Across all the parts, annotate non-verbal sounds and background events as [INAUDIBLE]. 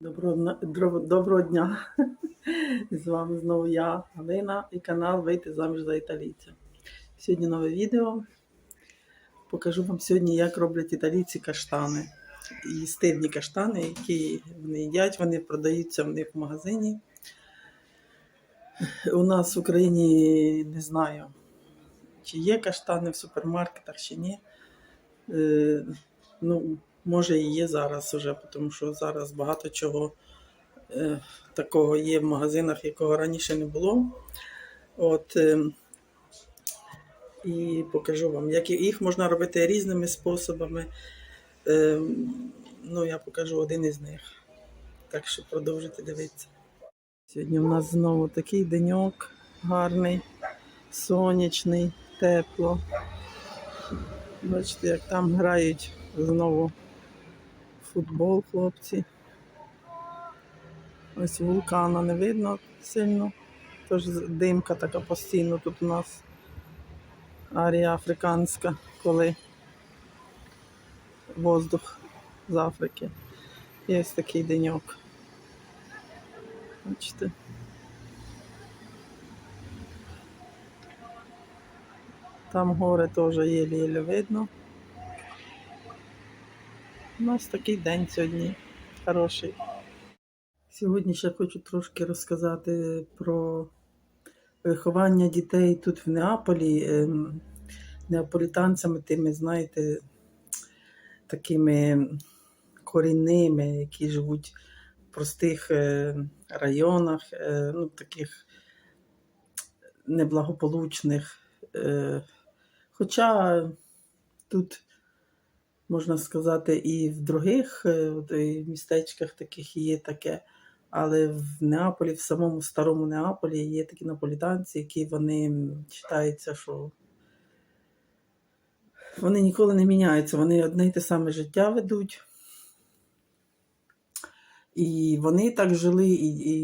Доброго, доброго дня! [LAUGHS] З вами знову я, Галина, і канал Вийти заміж за італійця. Сьогодні нове відео. Покажу вам сьогодні, як роблять італійці каштани. І стильні каштани, які вони їдять, вони продаються в них в магазині. У нас в Україні не знаю, чи є каштани в супермаркетах, чи ні. Е, ну, може і є зараз уже, тому що зараз багато чого е, такого є в магазинах, якого раніше не було. От, е, і покажу вам, як їх можна робити різними способами. Е, ну, я покажу один із них. Так що продовжуйте дивитися. Сьогодні у нас знову такий деньок гарний, сонячний, тепло. Бачите, як там грають знову футбол хлопці. Ось вулкана не видно сильно. Тож димка така постійно тут у нас. Арія африканська, коли воздух з Африки. І ось такий деньок. Бачите. Там гори теж єлі-єлі видно. У нас такий день сьогодні хороший. Сьогодні ще хочу трошки розказати про виховання дітей тут в Неаполі, ем, неаполітанцями, тими, знаєте, такими корінними, які живуть в простих е, районах, е, ну, таких неблагополучних. Е, Хоча тут можна сказати, і в других е, от, і містечках таких є таке. Але в Неаполі, в самому старому Неаполі є такі наполітанці, які вони м, вважаються, що вони ніколи не міняються, вони одне й те саме життя ведуть. І вони так жили, і, і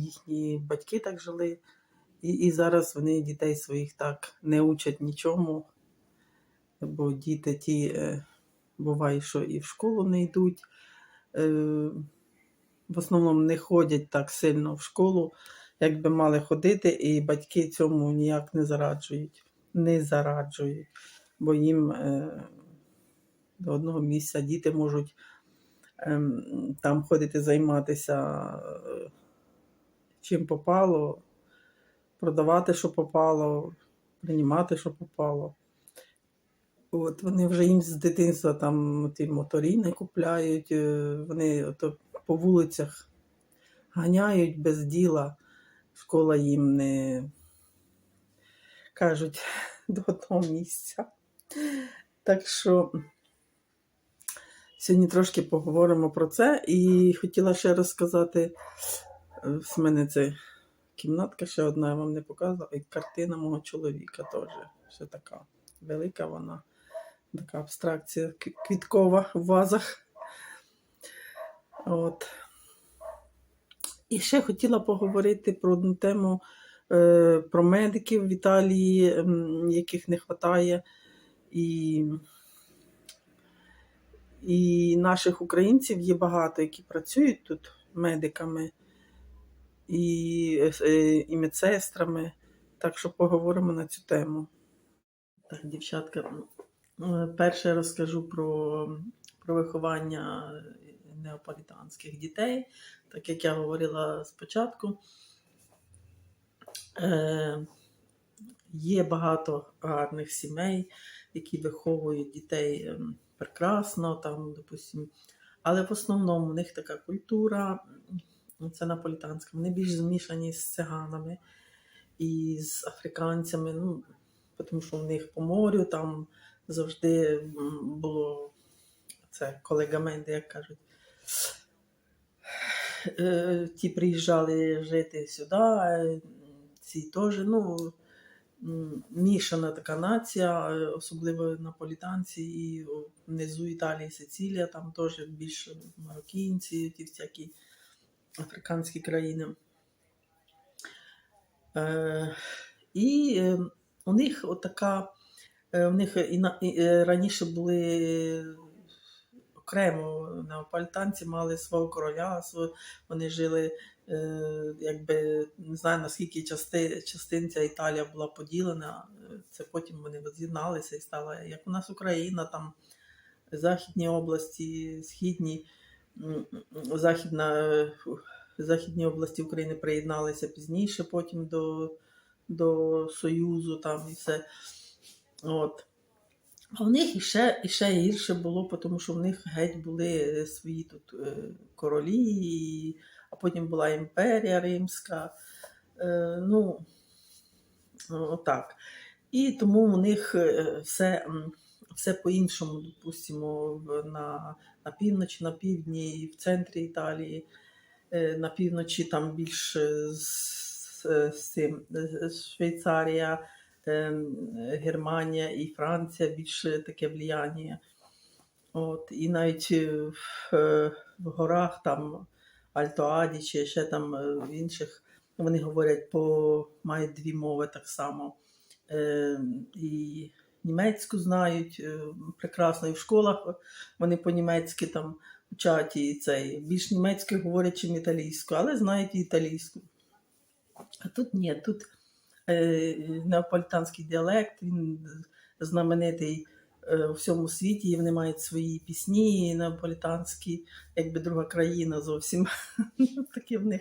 їхні батьки так жили. І, і зараз вони дітей своїх так не учать нічому. Бо діти ті е, буває, що і в школу не йдуть. Е, в основному не ходять так сильно в школу, як би мали ходити, і батьки цьому ніяк не зараджують. Не зараджують, бо їм е, до одного місця діти можуть ем, там ходити займатися е, чим попало, продавати, що попало, приймати, що попало. От вони вже їм з дитинства там ті моторіни купляють, е, вони ото по вулицях ганяють без діла. Школа їм не кажуть [LAUGHS] до одного місця. Так що сьогодні трошки поговоримо про це. І хотіла ще розказати, е, в мене це кімнатка ще одна, я вам не показувала, і картина мого чоловіка теж. Ще така велика вона така абстракція кві- квіткова в вазах. От. І ще хотіла поговорити про одну тему е, про медиків в Італії, ем, яких не вистачає, і, і наших українців є багато, які працюють тут медиками і, е, і медсестрами. Так що поговоримо на цю тему. Так, дівчатка, Перше розкажу про, про виховання неаполітанських дітей, так як я говорила спочатку. Е, є багато гарних сімей, які виховують дітей ем, прекрасно, там, допустим. Але в основному в них така культура, це наполітанська, вони більш змішані з циганами і з африканцями, ну, тому що в них по морю там завжди було це колегаменти, як кажуть. Е, Ті приїжджали жити сюди, ці теж, ну, мішана така нація, особливо наполітанці, і внизу Італії, Сицилія, там теж більше мароккінці, ті всякі африканські країни. Е, і е, у них отака, у них і, на- і, е, раніше були окремо. Неаполітанці мали свого короля, вони жили, е, якби не знаю наскільки части, частин ця Італія була поділена. Е, Це потім вони воз'єдналися і стала як у нас Україна, там західні області, східні, західна, е, західні області України приєдналися пізніше, потім до, до Союзу там і все. От. А в них іще, іще гірше було, тому що в них геть були свої тут е, королі, а потім була імперія римська. Е, ну, отак. І тому у них е, все, все по-іншому, допустимо, на, на півночі, на півдні, в центрі Італії, е, на півночі там більше з, з, з е, Швейцарія, Германія і Франція більше таке влияння. От, і навіть е, в, е, в горах там Альто-Аді чи ще там е, в інших вони говорять по мають дві мови так само. Е, і німецьку знають прекрасно, і в школах вони по-німецьки там вчать і цей більш німецькою говорять, чим італійською, але знають і італійську. А тут ні, тут неаполітанський діалект, він знаменитий е, у всьому світі, і вони мають свої пісні неаполітанські, якби друга країна зовсім. [LAUGHS] Такі в них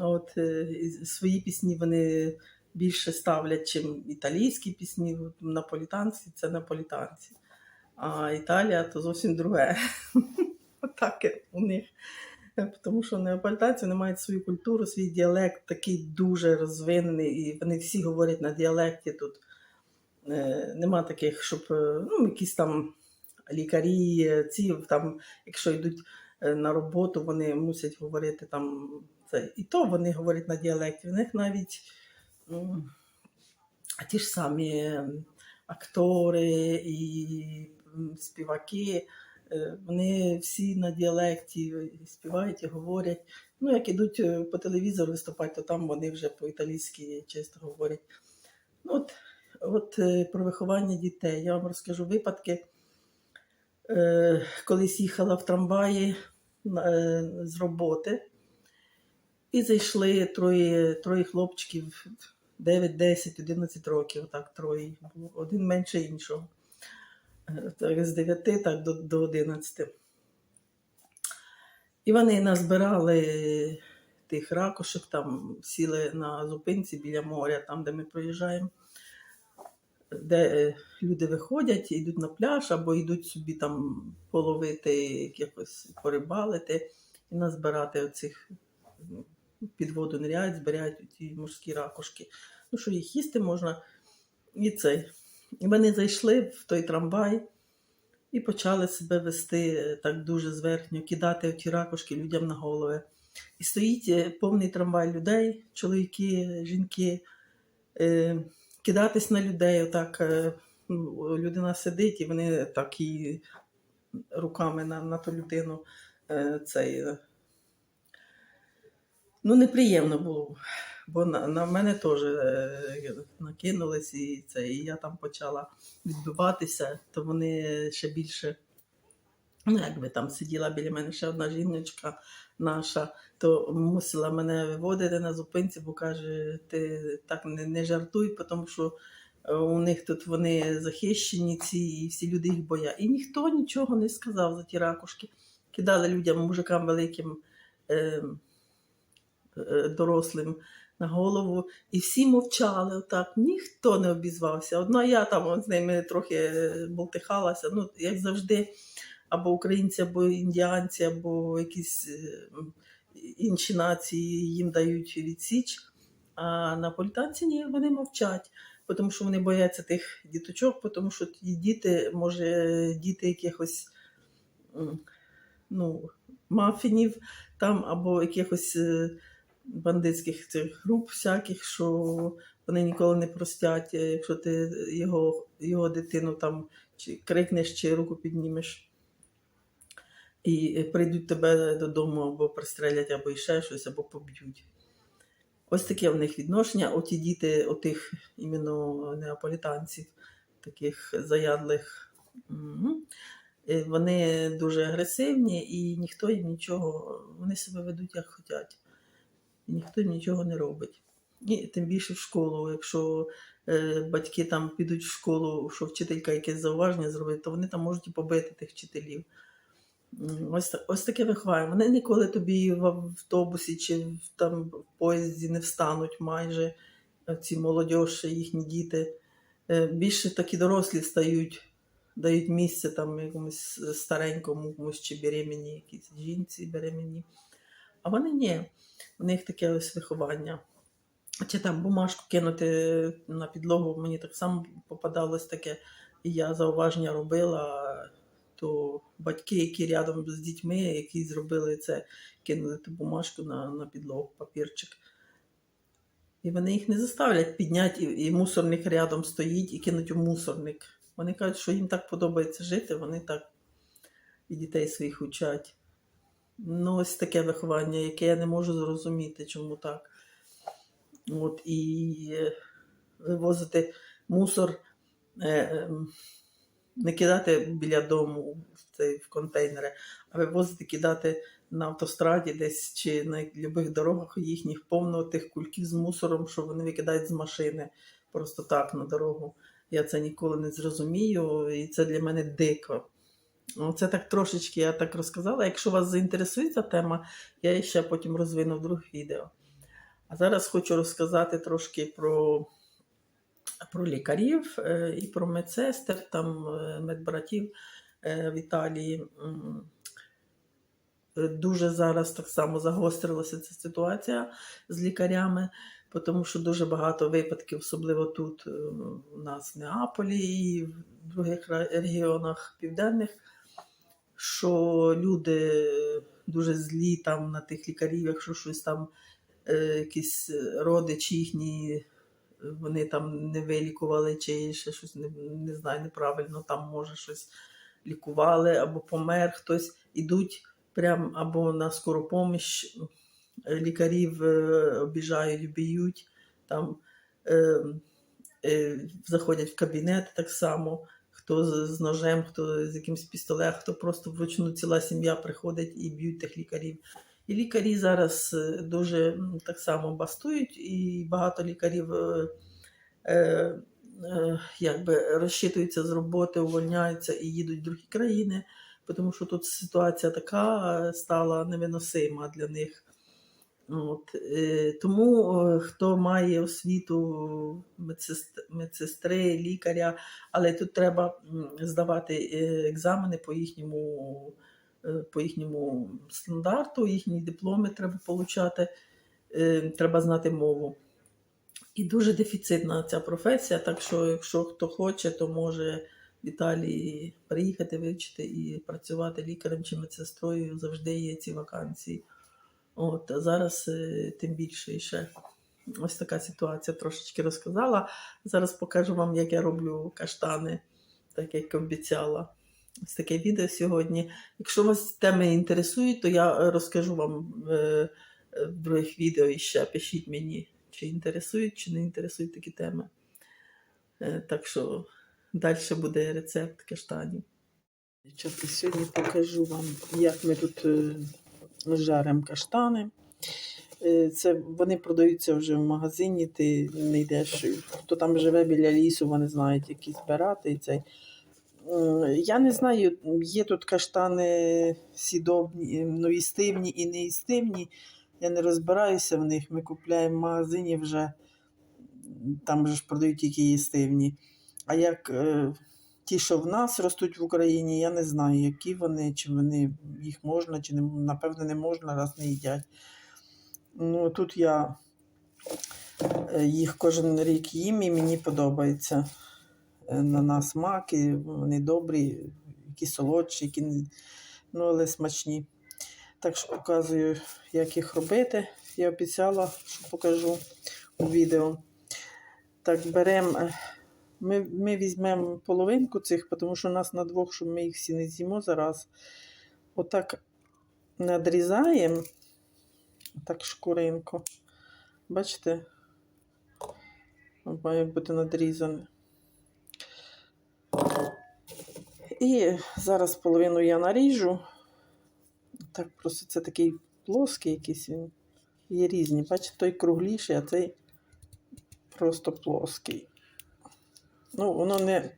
от, е, свої пісні вони більше ставлять, чим італійські пісні. Наполітанці це наполітанці. А Італія то зовсім друге. [LAUGHS] Отак у них. [LAUGHS] Тому що неаполітанці вони мають свою культуру, свій діалект такий дуже розвинений, і вони всі говорять на діалекті тут. Е, Нема таких, щоб е, ну, якісь там лікарі, ці там, якщо йдуть е, на роботу, вони мусять говорити там це. І то вони говорять на діалекті. В них навіть м, ті ж самі актори і співаки. Е, Вони всі на діалекті співають і говорять. Ну, як ідуть е, по телевізору виступати, то там вони вже по-італійськи чисто говорять. Ну, От, от е, про виховання дітей. Я вам розкажу випадки. Колись їхала в трамваї з роботи, і зайшли троє, троє хлопчиків 9, 10, 11 років, так, троє один менше іншого. З 9 так, до, до 11. І вони назбирали тих ракушок, там сіли на зупинці біля моря, там, де ми проїжджаємо, де е, люди виходять, йдуть на пляж або йдуть собі там половити якось порибалити і назбирати оцих під воду ниряють, збирають ті морські ракушки. Ну, що їх їсти можна. І цей. І вони зайшли в той трамвай і почали себе вести е, так дуже зверхньо, кидати ті ракушки людям на голови. І стоїть е, повний трамвай людей, чоловіки, жінки, е, кидатись на людей. Отак ну, людина сидить, і вони так і руками на, на ту людину цей. Ну, неприємно було, бо на, на мене теж е, накинулись, і це, і я там почала відбиватися, то вони ще більше. Ну, якби там сиділа біля мене ще одна жіночка наша, то мусила мене виводити на зупинці, бо каже, ти так не, не жартуй, тому що е, у них тут вони захищені, ці, і всі люди їх боять. І ніхто нічого не сказав за ті ракушки. Кидали людям, мужикам великим. Е, е, дорослим на голову, і всі мовчали отак, ніхто не обізвався. Одна я там з ними трохи е, болтихалася, ну, як завжди, або українці, або індіанці, або якісь е, інші нації їм дають відсіч. А наполітанці ні, вони мовчать, тому що вони бояться тих діточок, тому що ті діти, може, діти якихось ну, мафінів там або якихось е, бандитських цих груп всяких, що вони ніколи не простять, е, якщо ти його, його дитину там чи крикнеш, чи руку піднімеш. І е, прийдуть тебе додому або пристрелять, або ще щось, або поб'ють. Ось таке в них відношення. Оті діти, отих іменно неаполітанців, таких заядлих. Е, Вони дуже агресивні і ніхто їм нічого, вони себе ведуть як хочуть. Ніхто їм нічого не робить. І тим більше в школу, якщо е, батьки там підуть в школу, що вчителька якесь зауваження зробить, то вони там можуть і побити тих вчителів. Ось, ось таке виховання. Вони ніколи тобі в автобусі чи там, в поїзді не встануть майже е, ці молодь, їхні діти. Е, Більше такі дорослі стають, дають місце там якомусь старенькому, комусь чи беременні, якійсь жінці беременні. А вони ні. У них таке ось виховання. Чи там бумажку кинути на підлогу, мені так само попадалось таке, і я зауваження робила, то батьки, які рядом з дітьми, які зробили це, кинули ту бумажку на, на підлогу, папірчик. І вони їх не заставлять підняти, і, і мусорник рядом стоїть і кинуть у мусорник. Вони кажуть, що їм так подобається жити, вони так і дітей своїх учать. Ну, ось таке виховання, яке я не можу зрозуміти, чому так. От, і е, вивозити мусор, е, ем, не кидати біля дому в, контейнери, а вивозити, кидати на автостраді десь чи на любих дорогах їхніх повно тих кульків з мусором, що вони викидають з машини просто так на дорогу. Я це ніколи не зрозумію, і це для мене дико. Ну, Це так трошечки я так розказала. Якщо вас заінтересує ця тема, я її ще потім розвину в других відео. А зараз хочу розказати трошки про, про лікарів е, і про медсестер, там е, медбратів е, в Італії. Дуже зараз так само загострилася ця ситуація з лікарями, тому що дуже багато випадків, особливо тут у нас в Неаполі і в других регіонах південних, що люди дуже злі там на тих лікарів, якщо щось там е, якісь родичі їхні, е, вони там не вилікували, чи ще щось не, не знаю, неправильно, там може щось лікували, або помер хтось, ідуть прям або на скору поміч, е, лікарів е, обіжають, б'ють, там е, е, заходять в кабінет так само. Хто з, з ножем, хто з якимсь пістолетом, хто просто вручну ціла сім'я приходить і б'ють тих лікарів. І лікарі зараз е, дуже так само бастують, і багато лікарів е, е, е, якби розчитуються з роботи, увольняються і їдуть в другі країни, тому що тут ситуація така е, стала невиносима для них. От, е, тому е, хто має освіту медсестри, лікаря, але тут треба здавати е, екзамени по їхньому, по їхньому стандарту, їхні дипломи треба получати, треба знати мову. І дуже дефіцитна ця професія, так що якщо хто хоче, то може в Італії приїхати, вивчити і працювати лікарем чи медсестрою, завжди є ці вакансії. От, а зараз е, тим більше і ще. Ось така ситуація трошечки розказала. Зараз покажу вам, як я роблю каштани, так як обіцяла. Ось таке відео сьогодні. Якщо вас теми інтересують, то я е, розкажу вам е, е, в других відео і ще пишіть мені, чи інтересують, чи не інтересують такі теми. Так що далі буде рецепт каштанів. Сьогодні покажу вам, як ми тут жаримо каштани. Е, Це вони продаються вже в магазині, ти не йдеш. Хто там живе біля лісу, вони знають, які збирати. І цей. Е, Я не знаю, є тут каштани сідобні, ну, істивні і неістивні. Я не розбираюся в них. Ми купляємо в магазині вже, там же ж продають тільки їстивні. А як е, ті, що в нас ростуть в Україні, я не знаю, які вони, чи вони їх можна, чи не, напевно не можна, раз не їдять. Ну, тут я е, їх кожен рік їм і мені подобається. Е, На нас маки, вони добрі, які солодші, які ну, але смачні. Так що показую, як їх робити. Я обіцяла, що покажу у відео. Так, беремо. Ми, ми візьмемо половинку цих, тому що у нас на двох, щоб ми їх всі не з'їмо зараз. Отак надрізаємо. Так шкуринку. Бачите? Має бути надрізане. І зараз половину я наріжу. Так, просто це такий плоский якийсь він. Є різні. Бачите, той кругліший, а цей просто плоский. Ну, воно не,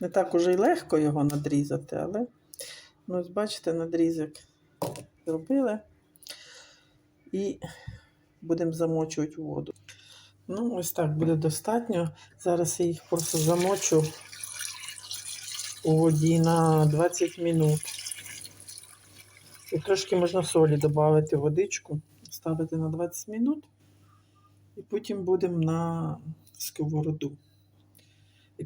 не так уже й легко його надрізати, але ну, ось бачите, надрізок зробили. І будемо замочувати воду. Ну, ось так буде достатньо. Зараз я їх просто замочу у воді на 20 минут. І трошки можна солі додати водичку, ставити на 20 минут. І потім будемо на сковороду.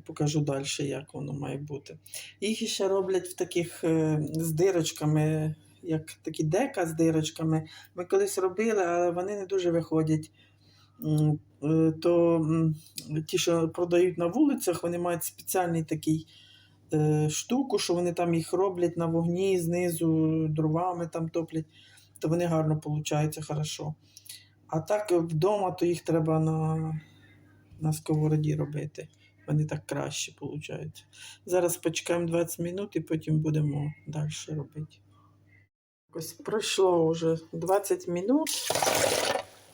Покажу далі, як воно має бути. Їх ще роблять в таких е, з дирочками, як такі дека з дирочками. Ми колись робили, але вони не дуже виходять. Е, То ті, що продають на вулицях, вони мають спеціальний такий е, штуку, що вони там їх роблять на вогні, знизу дровами там топлять, то вони гарно получаються хорошо. А так вдома, то їх треба на, на сковороді робити. Вони так краще получаються. Зараз почекаємо 20 минут і потім будемо далі робити. Ось пройшло вже 20 минут.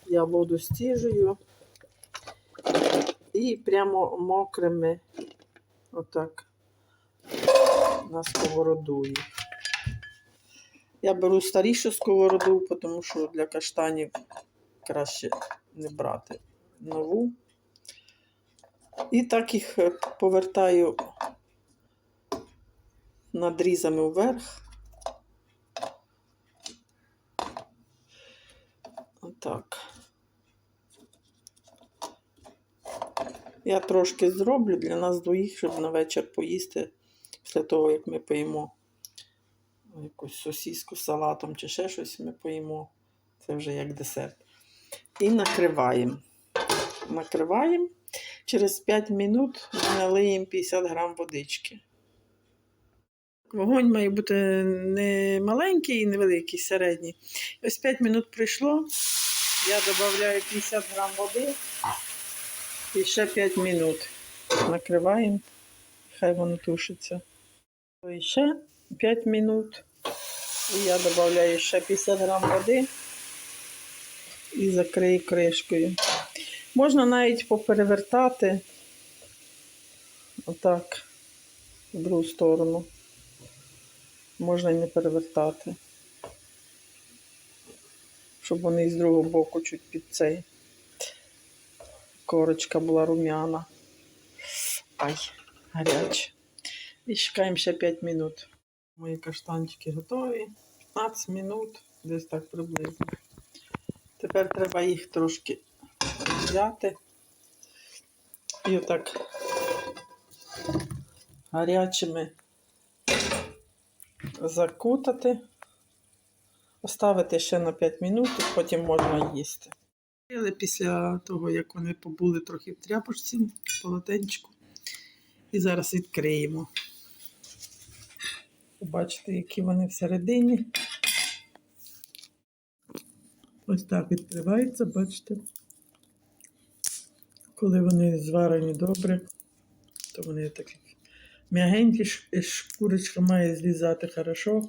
Я воду стіжую і прямо мокрими отак на сковороду. Я беру старішу сковороду, тому що для каштанів краще не брати нову. І так їх е, повертаю надрізами вверх. Отак. Я трошки зроблю для нас двоїх, щоб на вечір поїсти після того, як ми поїмо якусь сосіску з салатом чи ще щось ми поїмо. Це вже як десерт. І накриваємо. Накриваємо. Через 5 минут ми налиємо 50 грам водички. Вогонь має бути не маленький і невеликий, середній. Ось 5 минут пройшло. Я додаю 50 грам води і ще 5 минут. Накриваємо, хай воно тушиться. І ще 5 минут. І я додаю ще 50 грам води і закрию кришкою. Можна навіть поперевертати отак в другу сторону. Можна і не перевертати, щоб вони з другого боку чуть під цей корочка була рум'яна. Ай, гаряче. І чекаємо ще 5 минут. Мої каштанчики готові. 15 минут, десь так приблизно. Тепер треба їх трошки взяти і отак гарячими закутати, поставити ще на 5 минут, потім можна їсти. Але після того, як вони побули трохи в тряпочці, полотенчику, і зараз відкриємо. Побачите, які вони всередині. Ось так відкривається, бачите. Коли вони зварені добре, то вони такі м'ягенькі, ш- шкурочка має злізати хорошо.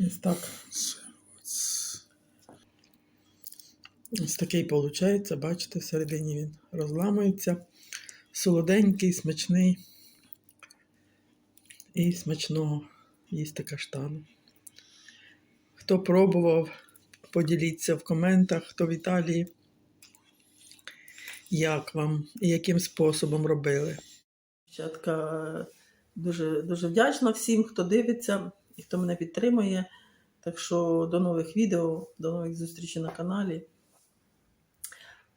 Ось так. Ось такий виходить, бачите, всередині він розламується. Солоденький, смачний і смачного їсти каштану. Хто пробував, поділіться в коментах, хто в Італії, як вам і яким способом робили. Дівчатка, дуже, дуже вдячна всім, хто дивиться і хто мене підтримує. Так що до нових відео, до нових зустрічей на каналі.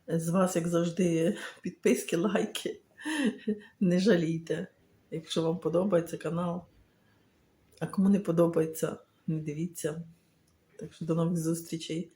З вас, як завжди, [LAUGHS] підписки, лайки. Не жалійте, якщо вам подобається канал. А кому не подобається, не дивіться. Так що до нових зустрічей.